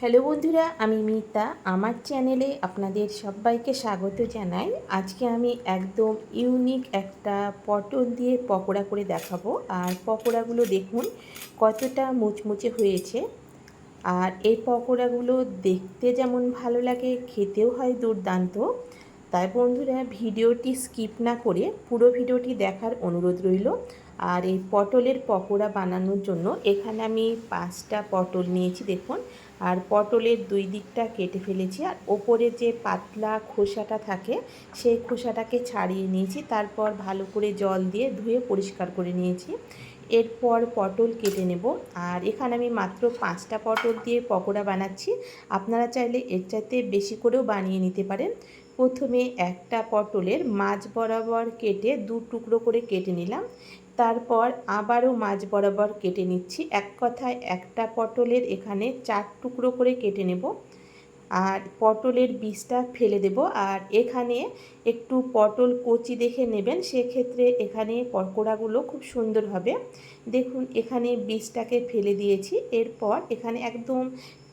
Hello বন্ধুরা, আমি মিতা। আমার চ্যানেলে আপনাদের সবাইকে স্বাগত জানাই। আজকে আমি একদম ইউনিক একটা পটল দিয়ে পকোড়া করে দেখাবো। আর পকোড়াগুলো দেখুন, কতটা মুচমুচে হয়েছে। আর এই পকোড়াগুলো দেখতে যেমন ভালো লাগে, খেতেও হয় দুর্দান্ত। তাই বন্ধুরা, ভিডিওটি স্কিপ না করে পুরো ভিডিওটি দেখার অনুরোধ রইল। আর এই পটলের পকোড়া বানানোর জন্য এখানে আমি পাঁচটা পটল নিয়েছি, দেখুন। আর পটলের দুই দিকটা কেটে ফেলেছি আর ওপরে যে পাতলা খোসাটা থাকে, সেই খোসাটাকে ছাড়িয়ে নিয়েছি, তারপর ভালো করে জল দিয়ে ধুয়ে পরিষ্কার করে নিয়েছি। এরপর পটল কেটে নেব। আর এখানে আমি মাত্র পাঁচটা পটল দিয়ে পকোড়া বানাচ্ছি। আপনারা চাইলে এর চাইতে বেশি করেও বানিয়ে নিতে পারেন। প্রথমে একটা পটলের মাছ বরাবর কেটে দু টুকরো করে কেটে নিলাম। তারপর আবারও মাঝ বরাবর কেটে নিচ্ছি। এক কথায় একটা পটলের এখানে চার টুকরো করে কেটে নেব আর পটলের বীজটা ফেলে দেব। আর এখানে একটু পটল কচি দেখে নেবেন, সেক্ষেত্রে এখানে পকোড়াগুলো খুব সুন্দর হবে। দেখুন, এখানে বীজটাকে ফেলে দিয়েছি। এরপর এখানে একদম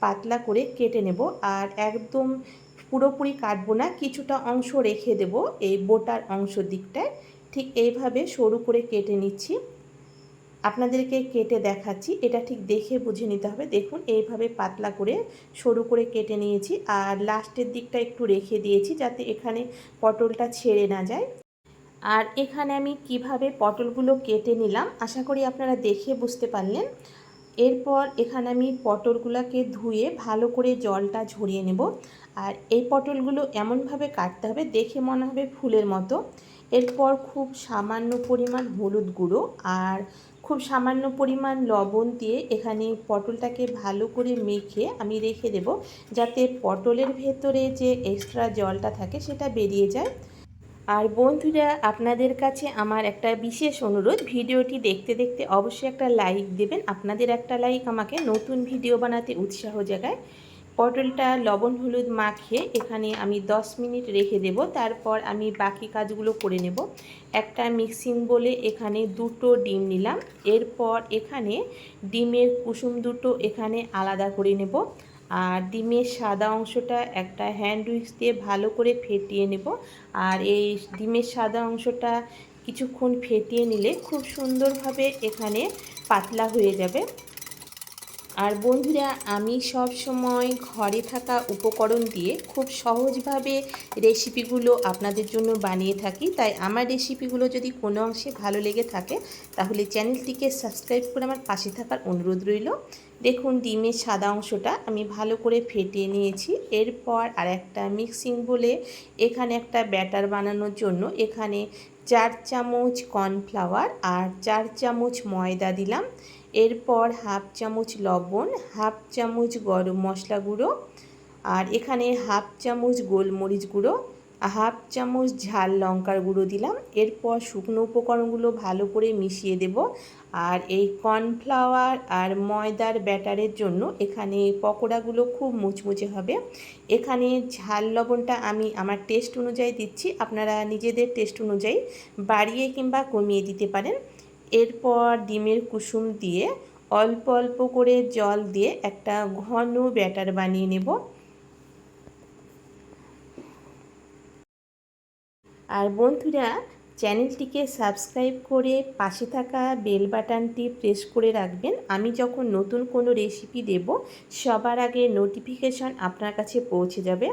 পাতলা করে কেটে নেব আর একদম পুরোপুরি কাটবো না, কিছুটা অংশ রেখে দেব এই বোটার অংশ দিকটায়। ঠিক এইভাবে সরু করে কেটে নিচ্ছি। আপনাদেরকে কেটে দেখাচ্ছি, এটা ঠিক দেখে বুঝে নিতে হবে। দেখুন, এইভাবে পাতলা করে সরু করে কেটে নিয়েছি আর লাস্টের দিকটা একটু রেখে দিয়েছি যাতে এখানে পটলটা ছেড়ে না যায়। আর এখানে আমি কীভাবে পটলগুলো কেটে নিলাম, আশা করি আপনারা দেখে বুঝতে পারলেন। এরপর এখানে আমি পটলগুলোকে ধুয়ে ভালো করে জলটা ঝরিয়ে নেব। আর এই পটলগুলো এমনভাবে কাটতে হবে, দেখে মনে হবে ফুলের মতো। এরপর খুব সামান্য পরিমাণ হলুদ গুঁড়ো আর খুব সামান্য পরিমাণ লবণ দিয়ে এখানে পটলটাকে ভালো করে মেখে আমি রেখে দেব যাতে পটলের ভেতরে যে এক্সট্রা জলটা থাকে সেটা বেরিয়ে যায়। আর বন্ধুরা, আপনাদের কাছে আমার একটা বিশেষ অনুরোধ, ভিডিওটি দেখতে দেখতে অবশ্যই একটা লাইক দেবেন। আপনাদের একটা লাইক আমাকে নতুন ভিডিও বানাতে উৎসাহ জাগায়। পটলটা লবণ, হলুদ মাখিয়ে এখানে আমি 10 মিনিট রেখে দেব। তারপর আমি বাকি কাজগুলো করে নেব। একটা মিক্সিং বলে এখানে দুটো ডিম নিলাম। এরপর এখানে ডিমের কুসুম দুটো এখানে আলাদা করে নেব। আর ডিমের সাদা অংশটা একটা হ্যান্ড উইক্স দিয়ে ভালো করে ফেটিয়ে নেব। আর এই ডিমের সাদা অংশটা কিছুক্ষণ ফেটিয়ে নিলে খুব সুন্দরভাবে এখানে পাতলা হয়ে যাবে। আর বন্ধুরা, আমি সব সময় ঘরে থাকা উপকরণ দিয়ে খুব সহজভাবে রেসিপিগুলো আপনাদের জন্য বানিয়ে থাকি। তাই আমার রেসিপিগুলো যদি কোনো অংশে ভালো লেগে থাকে, তাহলে চ্যানেলটিকে সাবস্ক্রাইব করে আমার পাশে থাকার অনুরোধ রইল। দেখুন, ডিমের সাদা অংশটা আমি ভালো করে ফেটিয়ে নিয়েছি। এরপর আর একটা মিক্সিং বলে এখানে একটা ব্যাটার বানানোর জন্য এখানে চার চামচ কর্নফ্লাওয়ার আর চার চামচ ময়দা দিলাম। এরপর হাফ চামচ লবণ, হাফ চামচ গরম মশলা গুঁড়ো আর এখানে হাফ চামচ গোলমরিচ গুঁড়ো হাফ চামচ ঝাল লঙ্কার গুঁড়ো দিলাম। এরপর শুকনো উপকরণগুলো ভালো করে মিশিয়ে দেব। আর এই কর্নফ্লাওয়ার আর ময়দার ব্যাটারের জন্য এখানে পকোড়াগুলো খুব মুচমুচে হবে। এখানে ঝাল লবণটা আমি আমার টেস্ট অনুযায়ী দিচ্ছি। আপনারা নিজেদের টেস্ট অনুযায়ী বাড়িয়ে কিংবা কমিয়ে দিতে পারেন। এরপর ডিমের কুসুম দিয়ে অল্প অল্প করে জল দিয়ে একটা ঘন ব্যাটার বানিয়ে নেব। আর বন্ধুরা, চ্যানেলটিকে সাবস্ক্রাইব করে পাশে থাকা বেল বাটনটি প্রেস করে রাখবেন। আমি যখন নতুন কোনো রেসিপি দেব, সবার আগে নোটিফিকেশন আপনার কাছে পৌঁছে যাবে।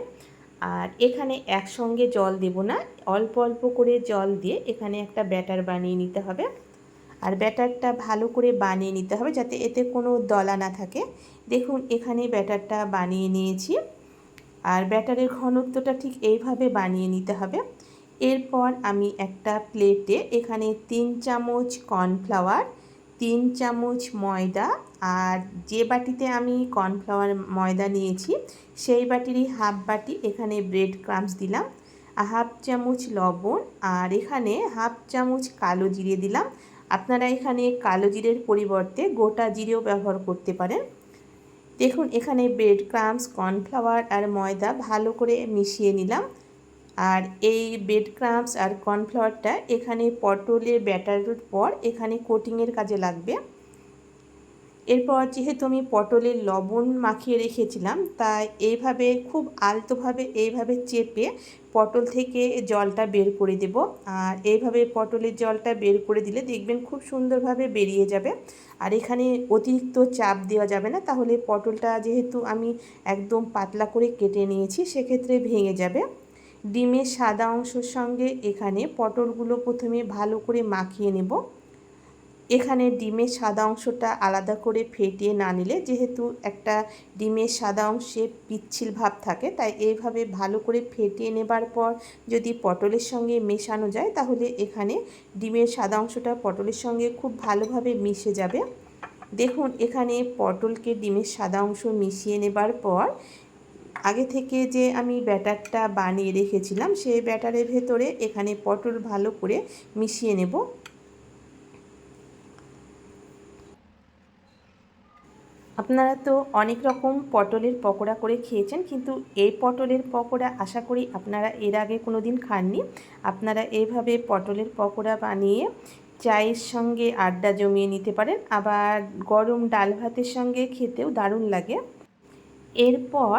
আর এখানে একসঙ্গে জল দেব না, অল্প অল্প করে জল দিয়ে এখানে একটা ব্যাটার বানিয়ে নিতে হবে। আর ব্যাটারটা ভালো করে বানিয়ে নিতে হবে যাতে এতে কোনো দলা না থাকে। দেখুন, এখানে ব্যাটারটা বানিয়ে নিয়েছি। আর ব্যাটারের ঘনত্বটা ঠিক এইভাবে বানিয়ে নিতে হবে। এরপর আমি একটা প্লেটে এখানে তিন চামচ কর্নফ্লাওয়ার, তিন চামচ ময়দা আর যে বাটিতে আমি কর্নফ্লাওয়ার ময়দা নিয়েছি, সেই বাটিরই হাফ বাটি এখানে ব্রেড ক্রামস দিলাম, হাফ চামচ লবণ আর এখানে হাফ চামচ কালো জিরে দিলাম। আপনারা এখানে কালো জিরের পরিবর্তে গোটা জিরেও ব্যবহার করতে পারেন। দেখুন, এখানে ব্রেড ক্রামস, কর্নফ্লাওয়ার আর ময়দা ভালো করে মিশিয়ে নিলাম। আর এই ব্রেড ক্রাম্পস আর কর্নফ্লাওয়ারটা এখানে পটলের ব্যাটারের পর এখানে কোটিংয়ের কাজে লাগবে। এরপর যেহেতু আমি পটলের লবণ মাখিয়ে রেখেছিলাম, তাই এইভাবে খুব আলতোভাবে এইভাবে চেপে পটল থেকে জলটা বের করে দেব। আর এইভাবে পটলের জলটা বের করে দিলে দেখবেন খুব সুন্দরভাবে বেরিয়ে যাবে। আর এখানে অতিরিক্ত চাপ দেওয়া যাবে না, তাহলে পটলটা যেহেতু আমি একদম পাতলা করে কেটে নিয়েছি, সেক্ষেত্রে ভেঙে যাবে। ডিমের সাদা অংশের সঙ্গে এখানে পটলগুলো প্রথমে ভালো করে মাখিয়ে নেব। এখানে ডিমের সাদা অংশটা আলাদা করে ফেটিয়ে না নিলে যেহেতু একটা ডিমের সাদা অংশে পিচ্ছিল ভাব থাকে, তাই এইভাবে ভালো করে ফেটিয়ে নেবার পর যদি পটলের সঙ্গে মেশানো যায়, তাহলে এখানে ডিমের সাদা অংশটা পটলের সঙ্গে খুব ভালোভাবে মিশে যাবে। দেখুন, এখানে পটলকে ডিমের সাদা অংশ মিশিয়ে নেবার পর আগে থেকে যে আমি ব্যাটারটা বানিয়ে রেখেছিলাম, সেই ব্যাটারের ভেতরে এখানে পটল ভালো করে মিশিয়ে নেব। আপনারা তো অনেক রকম পটলের পকোড়া করে খেয়েছেন, কিন্তু এই পটলের পকোড়া আশা করি আপনারা এর আগে কোনো দিন খাননি। আপনারা এইভাবে পটলের পকোড়া বানিয়ে চায়ের সঙ্গে আড্ডা জমিয়ে নিতে পারেন, আবার গরম ডাল ভাতের সঙ্গে খেতেও দারুণ লাগে। এরপর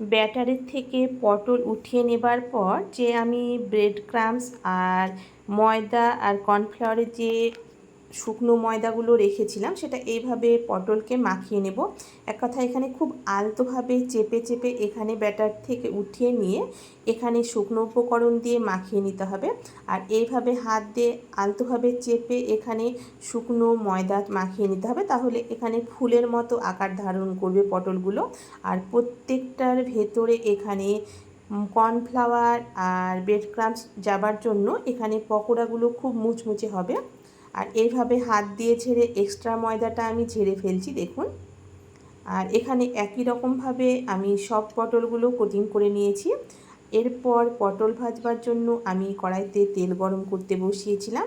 ব্যাটারের থেকে পটল উঠিয়ে নেবার পর যে আমি ব্রেড ক্রামস আর ময়দা আর কর্নফ্লাওয়ারের যে শুকনো ময়দাগুলো রেখেছিলাম, সেটা এইভাবে পটলকে মাখিয়ে নেব। এক কথা এখানে খুব আলতোভাবে চেপে চেপে এখানে ব্যাটার থেকে উঠিয়ে নিয়ে এখানে শুকনো উপকরণ দিয়ে মাখিয়ে নিতে হবে। আর এইভাবে হাত দিয়ে আলতোভাবে চেপে এখানে শুকনো ময়দা মাখিয়ে নিতে হবে, তাহলে এখানে ফুলের মতো আকার ধারণ করবে পটলগুলো। আর প্রত্যেকটার ভেতরে এখানে কর্নফ্লাওয়ার আর ব্রেড ক্রামস যাবার জন্য এখানে পকোড়াগুলো খুব মুচমুচে হবে। আর এইভাবে হাত দিয়ে ছেড়ে এক্সট্রা ময়দাটা আমি ঝেড়ে ফেলছি, দেখুন। আর এখানে একই রকমভাবে আমি সব পটলগুলো কোটিং করে নিয়েছি। এরপর পটল ভাজবার জন্য আমি কড়াইতে তেল গরম করতে বসিয়েছিলাম।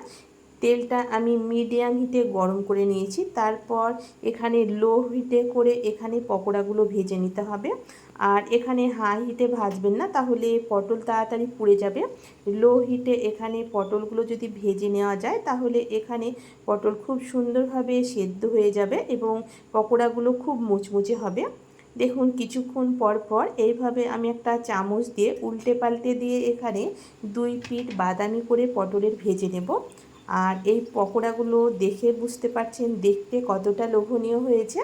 তেলটা আমি মিডিয়াম হিটে গরম করে নিয়েছি। তারপর এখানে লো হিটে করে এখানে পকোড়াগুলো ভেজে নিতে হবে। আর এখানে হাই হিটে ভাজবেন না, তাহলে পটল তাড়াতাড়ি পুড়ে যাবে। লো হিটে এখানে পটলগুলো যদি ভেজে নেওয়া যায়, তাহলে এখানে পটল খুব সুন্দরভাবে সেদ্ধ হয়ে যাবে এবং পকোড়াগুলো খুব মুচমুচে হবে। দেখুন, কিছুক্ষণ পর পর এইভাবে আমি একটা চামচ দিয়ে উল্টে পাল্টে দিয়ে এখানে দুই পিঠ বাদামি করে পটলের ভেজে নেব। আর এই পকোড়াগুলো দেখে বুঝতে পারছেন দেখতে কতটা লোভনীয় হয়েছে।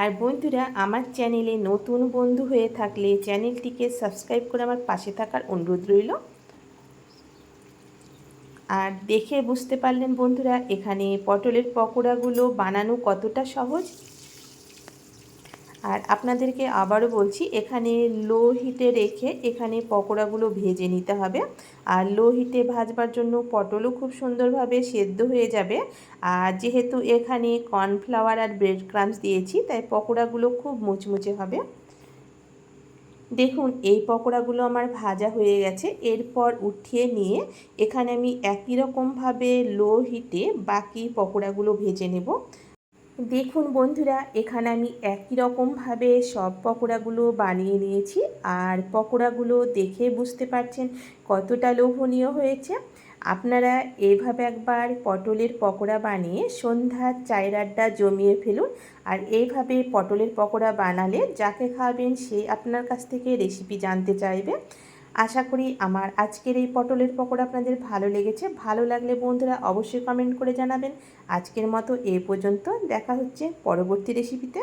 আর বন্ধুরা, আমার চ্যানেলে নতুন বন্ধু হয়ে থাকলে চ্যানেলটিকে সাবস্ক্রাইব করে আমার পাশে থাকার অনুরোধ রইল। আর দেখে বুঝতে পারলেন বন্ধুরা, এখানে পটলের পকোড়াগুলো বানানো কতটা সহজ। আর আপনাদেরকে আবারও বলছি, এখানে লো হিটে রেখে এখানে পকোড়াগুলো ভেজে নিতে হবে। আর লো হিটে ভাজবার জন্য পটলও খুব সুন্দরভাবে সেদ্ধ হয়ে যাবে। আর যেহেতু এখানে কর্নফ্লাওয়ার আর ব্রেড ক্রামস দিয়েছি, তাই পকোড়াগুলো খুব মুচমুচে হবে। দেখুন, এই পকোড়াগুলো আমার ভাজা হয়ে গেছে। এরপর উঠিয়ে নিয়ে এখানে আমি একই রকমভাবে লো হিটে বাকি পকোড়াগুলো ভেজে নেব। দেখুন বন্ধুরা, এখানে আমি একই রকমভাবে সব পকোড়াগুলো বানিয়ে নিয়েছি। আর পকোড়াগুলো দেখে বুঝতে পারছেন কতটা লোভনীয় হয়েছে। আপনারা এইভাবে একবার পটলের পকোড়া বানিয়ে সন্ধ্যার চায়ের আড্ডা জমিয়ে ফেলুন। আর এইভাবে পটলের পকোড়া বানালে যাকে খাওয়াবেন সে আপনার কাছ থেকে রেসিপি জানতে চাইবে। আশা করি আমার আজকের এই পটলের পকোড়া আপনাদের ভালো লেগেছে। ভালো লাগলে বন্ধুরা অবশ্যই কমেন্ট করে জানাবেন। আজকের মতো এ পর্যন্ত। দেখা হচ্ছে পরবর্তী রেসিপিতে